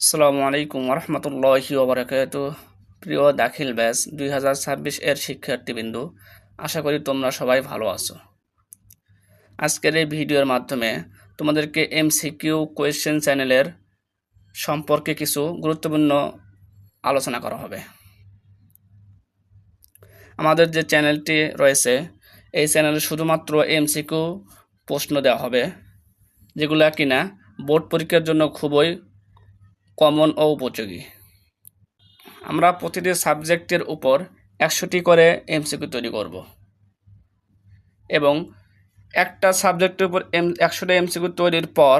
আসসালামু আলাইকুম রহমতুল্লাহি ওবরাকাত প্রিয় দাখিল ব্যাচ দুই হাজার ছাব্বিশ এর শিক্ষার্থীবৃন্দু, আশা করি তোমরা সবাই ভালো আছো। আজকের এই ভিডিওর মাধ্যমে তোমাদেরকে এমসিকিউ কোয়েশ্চেন চ্যানেলের সম্পর্কে কিছু গুরুত্বপূর্ণ আলোচনা করা হবে। আমাদের যে চ্যানেলটি রয়েছে, এই চ্যানেলে শুধুমাত্র এমসিকিউ প্রশ্ন দেওয়া হবে, যেগুলো কিনা বোর্ড পরীক্ষার জন্য খুবই কমন ও উপযোগী। আমরা প্রতিটি সাবজেক্টের উপর একশোটি করে এমসিকিউ তৈরি করব। এবং একটা সাবজেক্টের উপর এম, একশোটা এমসিকিউ তৈরির পর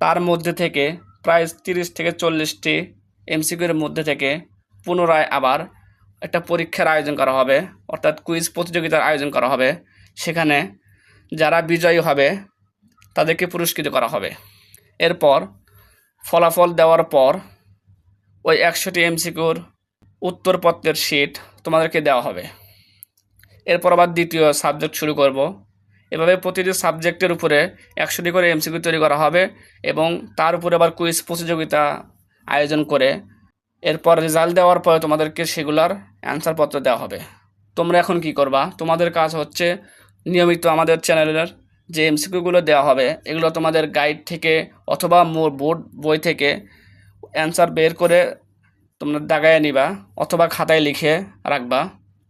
তার মধ্যে থেকে প্রায় তিরিশ থেকে চল্লিশটি এমসিকিউর মধ্যে থেকে পুনরায় আবার একটা পরীক্ষার আয়োজন করা হবে, অর্থাৎ কুইজ প্রতিযোগিতার আয়োজন করা হবে। সেখানে যারা বিজয়ী হবে তাদেরকে পুরস্কৃত করা হবে। এরপর ফলাফল দেওয়ার পর ওই একশোটি এমসিকিউর উত্তরপত্রের শিট তোমাদেরকে দেওয়া হবে। এরপর আবার দ্বিতীয় সাবজেক্ট শুরু করব। এভাবে প্রতিটি সাবজেক্টের উপরে একশোটি করে এমসিকিউ তৈরি করা হবে এবং তার উপরে আবার কুইজ প্রতিযোগিতা আয়োজন করে এরপর রেজাল্ট দেওয়ার পরে তোমাদেরকে সেগুলার অ্যান্সারপত্র দেওয়া হবে। তোমরা এখন কি করবা? তোমাদের কাজ হচ্ছে নিয়মিত আমাদের চ্যানেলের যে এমসিকিউগুলো দেওয়া হবে, এগুলো তোমাদের গাইড থেকে অথবা মোর বোর্ড বই থেকে অ্যান্সার বের করে তোমরা দাগায় নিবা অথবা খাতায় লিখে রাখবা,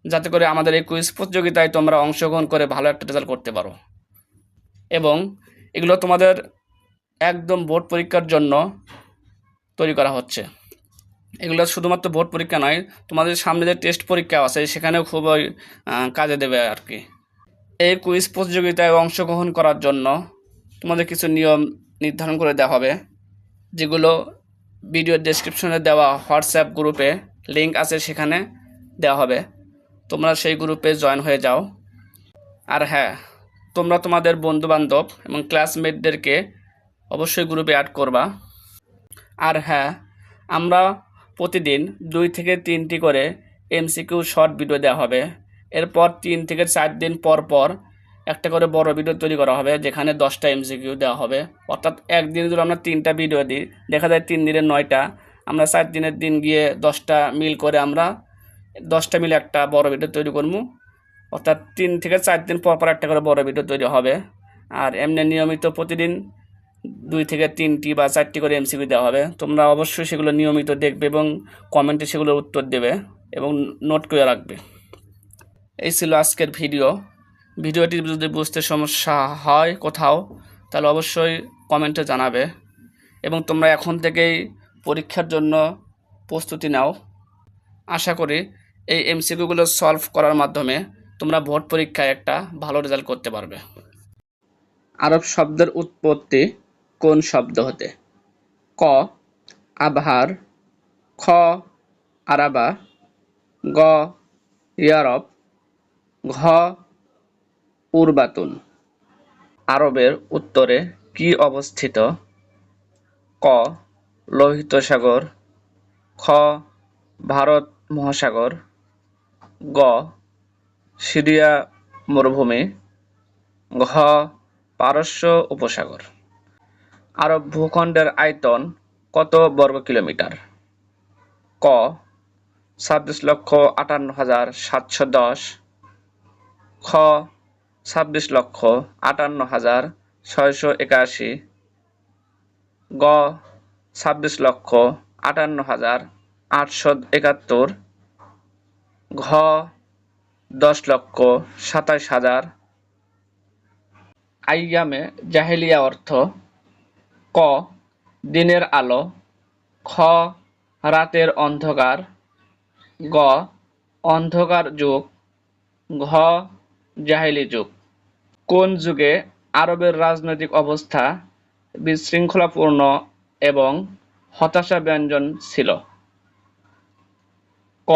যাতে করে আমাদের এই কুইজ প্রতিযোগিতায় তোমরা অংশগ্রহণ করে ভালো একটা রেজাল্ট করতে পারো। এবং এগুলো তোমাদের একদম বোর্ড পরীক্ষার জন্য তৈরি করা হচ্ছে। এগুলো শুধুমাত্র বোর্ড পরীক্ষা নয়, তোমাদের সামনে যে টেস্ট পরীক্ষা আছে, সেখানেও খুবই কাজে দেবে আর কি। এই কুইজ প্রতিযোগিতায় অংশগ্রহণ করার জন্য তোমাদের কিছু নিয়ম নির্ধারণ করে দেওয়া হবে, যেগুলো ভিডিও ডেসক্রিপশনে দেওয়া হোয়াটসঅ্যাপ গ্রুপে লিঙ্ক আছে সেখানে দেওয়া হবে। তোমরা সেই গ্রুপে জয়েন হয়ে যাও। আর হ্যাঁ তোমরা তোমাদের বন্ধুবান্ধব এবং ক্লাসমেটদেরকে অবশ্যই গ্রুপে অ্যাড করবা। আর হ্যাঁ আমরা প্রতিদিন দুই থেকে তিনটি করে এমসিকিউ শর্ট ভিডিও দেওয়া হবে। এরপর তিন থেকে চার দিন পর পর একটা করে বড় ভিডিও তৈরি করা হবে, যেখানে দশটা এমসিকিউ দেওয়া হবে। অর্থাৎ একদিনে যদি আমরা তিনটা ভিডিও দিই, দেখা যায় তিন দিনের নয়টা। আমরা চার দিনের দিন গিয়ে দশটা মিল করে আমরা দশটা মিলে একটা বড় ভিডিও তৈরি করব। অর্থাৎ তিন থেকে চার দিন পর পর একটা করে বড় ভিডিও তৈরি হবে। আর এমনি নিয়মিত প্রতিদিন দুই থেকে তিনটি বা চারটি করে এমসিকিউ দেওয়া হবে। তোমরা অবশ্যই সেগুলো নিয়মিত দেখবে এবং কমেন্টে সেগুলোর উত্তর দেবে এবং নোট করে রাখবে। এই ছিল আজকের ভিডিও। ভিডিওটি যদি বুঝতে সমস্যা হয় কোথাও, তাহলে অবশ্যই কমেন্টে জানাবে। এবং তোমরা এখন থেকেই পরীক্ষার জন্য প্রস্তুতি নাও। আশা করি এই এমসিকিউগুলো সলভ করার মাধ্যমে তোমরা ভোট পরীক্ষায় একটা ভালো রেজাল্ট করতে পারবে। আরব শব্দের উৎপত্তি কোন শব্দ হতে? ক, আবহার, খ, আরাবা, গ ইয়ারব ঘ, উরবাতুন। আরবের উত্তরে কি অবস্থিত? ক, লোহিত সাগর। খ, ভারত মহাসাগর। গ, সিরিয়া মরুভূমি। ঘ, পারস্য উপসাগর। আরব ভূখণ্ডের আয়তন কত বর্গ কিলোমিটার? ক ছাব্বিশ লক্ষ আটান্ন হাজার সাতশো দশ। খ ছাব্বিশ লক্ষ, আটান্ন হাজার, ছয়শো একাশি। গ, ছাব্বিশ লক্ষ, আটান্ন হাজার, আটশো একাত্তর। ঘ, দশ লক্ষ, সাতাশ হাজার। আইয়ামে জাহেলিয়া অর্থ, ক, দিনের আলো। খ, রাতের অন্ধকার। গ, অন্ধকার যুগ। ঘ জাহেলি যুগ। কোন যুগে আরবের রাজনৈতিক অবস্থা বিশৃঙ্খলাপূর্ণ এবং হতাশা ব্যঞ্জন ছিল? ক.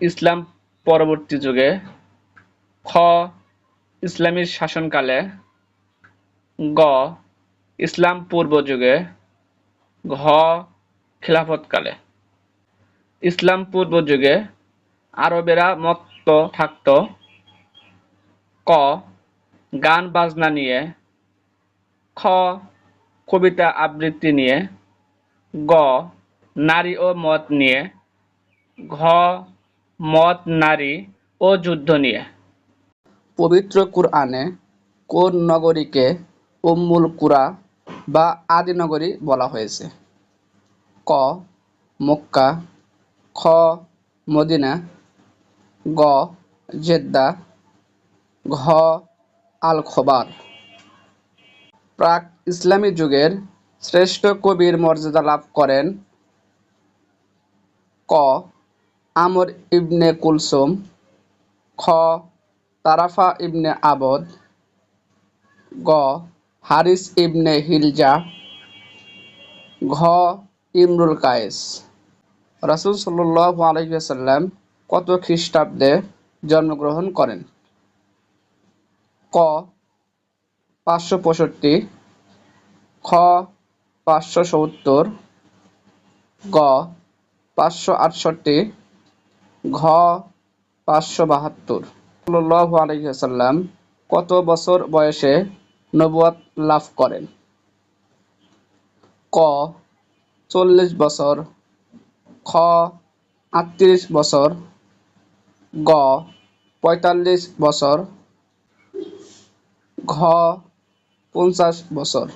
ইসলাম পরবর্তী যুগে। খ. ইসলামী শাসনকালে। গ. ইসলাম পূর্ব যুগে। ঘ. খিলাফতকালে। ইসলাম পূর্ব যুগে আরবেরা মত্ত থাকত। ক, গান, বাজনা নিয়ে। খ, কবিতা আবৃত্তি নিয়ে। গ, নারী ও মত নিয়ে। ঘ, মত, নারী ও যুদ্ধ নিয়ে। পবিত্র কুরআনে কোন নগরীকে উম্মুল কুরা বা আদি নগরী বলা হয়েছে? ক, মক্কা, খ, মদিনা, গ, জেদ্দা ঘ আল খোবার প্রাক ইসলামী যুগের শ্রেষ্ঠ কবির মর্যাদা লাভ করেন ক আমর ইবনে কুলসুম, খ তারাফা ইবনে আবদ, গ হারিস ইবনে হিলজা, ঘ ইমরুল কায়েস। রাসূল সাল্লাল্লাহু আলাইহি কত খ্রিস্টাব্দে জন্মগ্রহণ করেন? ক পাঁচশো পঁয়ষট্টি, খ পাঁচশো সত্তর, গ পাঁচশো আটষট্টি, ঘ পাঁচশো বাহাত্তর। ওয়াসাল্লাম কত বছর বয়সে নবুয়ত লাভ করেন? ক চল্লিশ বছর, খ আটত্রিশ বছর, গ পঁয়তাল্লিশ বছর ঘ পঞ্চাশ বছর।